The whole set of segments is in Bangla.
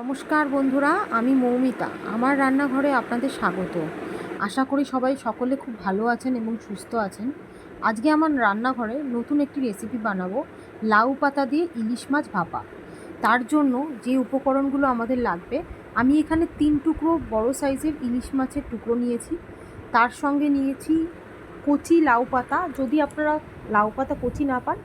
নমস্কার বন্ধুরা, আমি মৌমিতা। আমার রান্নাঘরে আপনাদের স্বাগত। আশা করি সবাই সকলে খুব ভালো আছেন এবং সুস্থ আছেন। আজকে আমার রান্নাঘরে নতুন একটি রেসিপি বানাবো, লাউ পাতা দিয়ে ইলিশ মাছ ভাপা। তার জন্য যে উপকরণগুলো আমাদের লাগবে, আমি এখানে তিন টুকরো বড় সাইজের ইলিশ মাছের টুকরো নিয়েছি। তার সঙ্গে নিয়েছি কচি লাউ পাতা। যদি আপনারা লাউ পাতা কচি না পান,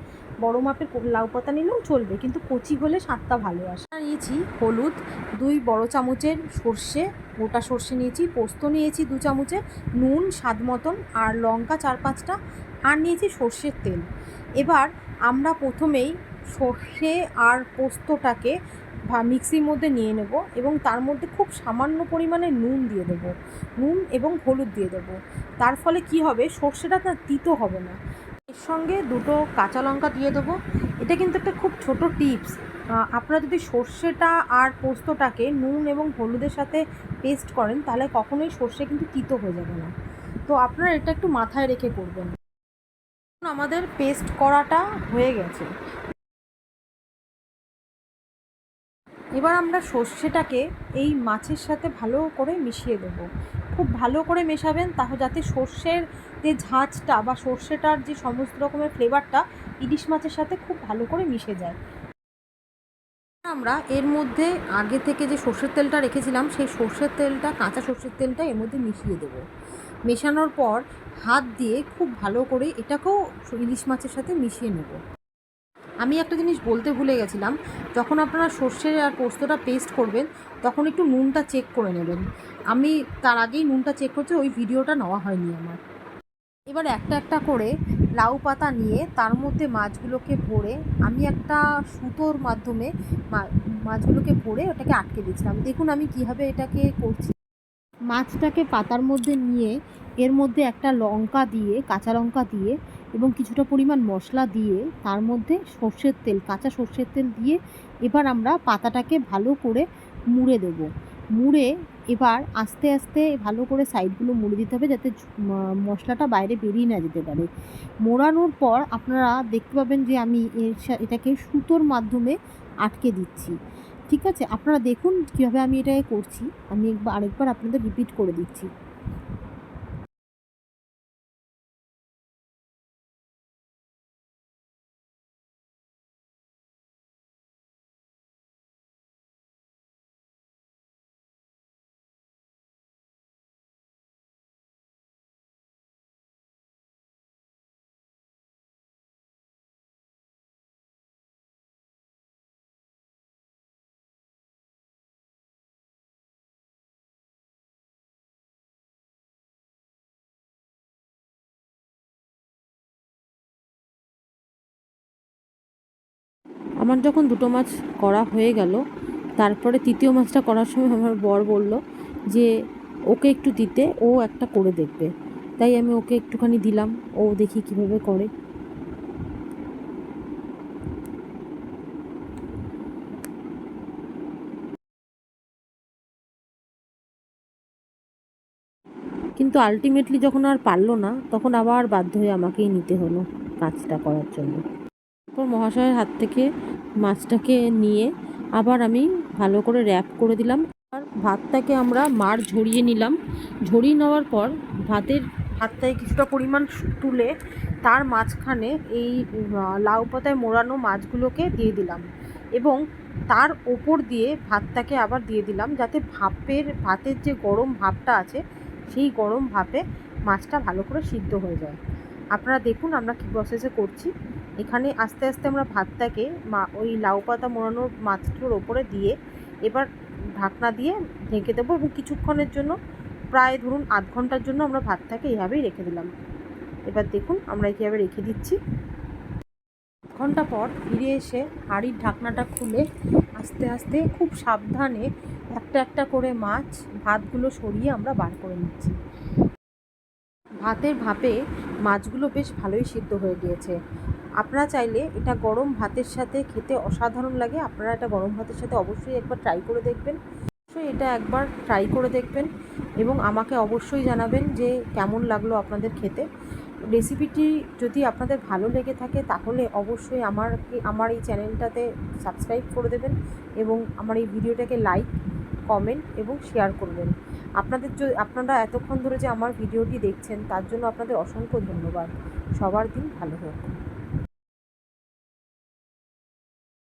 বড় মাপের লাউ পাতা নিলেও চলবে, কিন্তু কচি হলে স্বাদটা ভালো আসে। নিয়েছি, হলুদ, দুই বড় চামচের সর্ষে, গোটা সর্ষে নিয়েছি, পোস্ত নিয়েছি দু চামচের নুন, স্বাদ মতন, আর লঙ্কা চার পাঁচটা, আর নিয়েছি সর্ষের তেল। এবার আমরা প্রথমেই সর্ষে আর পোস্তটাকে মিক্সির মধ্যে নিয়ে নেব এবং তার মধ্যে খুব সামান্য পরিমাণে নুন দিয়ে দেবো। নুন এবং হলুদ দিয়ে দেবো। তার ফলে কি হবে? সর্ষেটা না তিতো হবে না। এর সঙ্গে দুটো কাঁচা লঙ্কা দিয়ে দেবো। এটা কিন্তু একটা খুব ছোট টিপস। আপনারা যদি সর্ষেটা আর পোস্তটাকে নুন এবং হলুদের সাথে পেস্ট করেন, তাহলে কখনোই সর্ষে কিন্তু তিতো হয়ে যাবে না। তো আপনারা এটা একটু মাথায় রেখে করবেন। আমাদের পেস্ট করাটা হয়ে গেছে। এবার আমরা সর্ষেটাকে এই মাছের সাথে ভালো করে মিশিয়ে দেবো। খুব ভালো করে মেশাবেন তাহলে যাতে সর্ষের যে ঝাঁঝটা বা সর্ষেটার যে সমস্ত রকমের ফ্লেভারটা ইলিশ মাছের সাথে খুব ভালো করে মিশে যায়। আমরা এর মধ্যে আগে থেকে যে সর্ষের তেলটা রেখেছিলাম, সেই সর্ষের তেলটা, কাঁচা সর্ষের তেলটা এর মধ্যে মিশিয়ে দেবো। মেশানোর পর হাত দিয়ে খুব ভালো করে এটাকেও ইলিশ মাছের সাথে মিশিয়ে নেব। আমি একটা জিনিস বলতে ভুলে গেছিলাম, যখন আপনারা সর্ষে আর পোস্তটা পেস্ট করবেন, তখন একটু নুনটা চেক করে নেবেন। আমি তার আগেই নুনটা চেক করছি, ওই ভিডিওটা নেওয়া হয়নি আমার। এবার একটা একটা করে লাউ পাতা নিয়ে তার মধ্যে মাছগুলোকে ভরে আমি একটা সুতোর মাধ্যমে মাছগুলোকে ভরে ওটাকে আটকে দিয়েছিলাম। দেখুন আমি কীভাবে এটাকে করছি। মাছটাকে পাতার মধ্যে নিয়ে এর মধ্যে একটা লঙ্কা দিয়ে, কাঁচা লঙ্কা দিয়ে এবং কিছুটা পরিমাণ মশলা দিয়ে তার মধ্যে সর্ষের তেল, কাঁচা সর্ষের তেল দিয়ে এবার আমরা পাতাটাকে ভালো করে মুড়ে দেব। মুড়ে এবার আস্তে আস্তে ভালো করে সাইডগুলো মুড়ে দিতে হবে যাতে মশলাটা বাইরে বেরিয়ে না যেতে পারে। মোড়ানোর পর আপনারা দেখতে পাবেন যে আমি এর এটাকে সুতোর মাধ্যমে আটকে দিচ্ছি। ঠিক আছে? আপনারা দেখুন কীভাবে আমি এটাকে করছি। আমি একবার আরেকবার আপনাদের রিপিট করে দিচ্ছি। আমার যখন দুটো মাছ করা হয়ে গেল, তারপরে তৃতীয় মাছটা করার সময় আমার বর বলল যে, ওকে একটু দিতে, ও একটা করে দেখবে। তাই আমি ওকে একটুখানি দিলাম, ও দেখি কীভাবে করে। কিন্তু আলটিমেটলি যখন আর পারল না, তখন আবার বাধ্য হয়ে আমাকেই নিতে হলো কাজটা করার জন্য। তারপর মহাশয়ের হাত থেকে মাছটাকে নিয়ে আবার আমি ভালো করে র্যাপ করে দিলাম। আর ভাতটাকে আমরা মার ঝরিয়ে নিলাম। ঝরিয়ে নেওয়ার পর ভাতের ভাতটায় কিছুটা পরিমাণ তুলে তার মাঝখানে এই লাউ পাতায় মোড়ানো মাছগুলোকে দিয়ে দিলাম। এবং তার ওপর দিয়ে ভাতটাকে আবার দিয়ে দিলাম যাতে ভাপের, ভাতের যে গরম ভাপটা আছে, সেই গরম ভাপে মাছটা ভালো করে সিদ্ধ হয়ে যায়। আপনারা দেখুন আমরা কী প্রসেসে করছি। এখানে আস্তে আস্তে আমরা ভাতটাকে মা, ওই লাউ পাতা মোড়ানোর মাছটার ওপরে দিয়ে এবার ঢাকনা দিয়ে ঢেকে দেবো এবং কিছুক্ষণের জন্য, প্রায় ধরুন আধ ঘণ্টার জন্য আমরা ভাতটাকে এইভাবেই রেখে দিলাম। এবার দেখুন আমরা কীভাবে রেখে দিচ্ছি। ঘণ্টা পর ফিরে এসে হাঁড়ির ঢাকনাটা খুলে আস্তে আস্তে খুব সাবধানে একটা একটা করে মাছ, ভাতগুলো সরিয়ে আমরা বার করে নিচ্ছি। ভাতের ভাপে মাছগুলো বেশ ভালোই সিদ্ধ হয়ে গিয়েছে। আপনারা চাইলে এটা গরম ভাতের সাথে খেতে অসাধারণ লাগে। আপনারা এটা গরম ভাতের সাথে অবশ্যই একবার ট্রাই করে দেখবেন। অবশ্যই এটা একবার ট্রাই করে দেখবেন এবং আমাকে অবশ্যই জানাবেন যে কেমন লাগল আপনাদের খেতে। রেসিপিটি যদি আপনাদের ভালো লেগে থাকে তাহলে অবশ্যই আমার আমার এই চ্যানেলটাতে সাবস্ক্রাইব করে দেবেন এবং আমার এই ভিডিওটাকে লাইক কমেন্ট এবং শেয়ার করবেন। আপনাদের আপনারা এতক্ষণ ধরে যে আমার ভিডিওটি দেখছেন তার জন্য আপনাদের অসংখ্য ধন্যবাদ। সবার দিন ভালো হোক।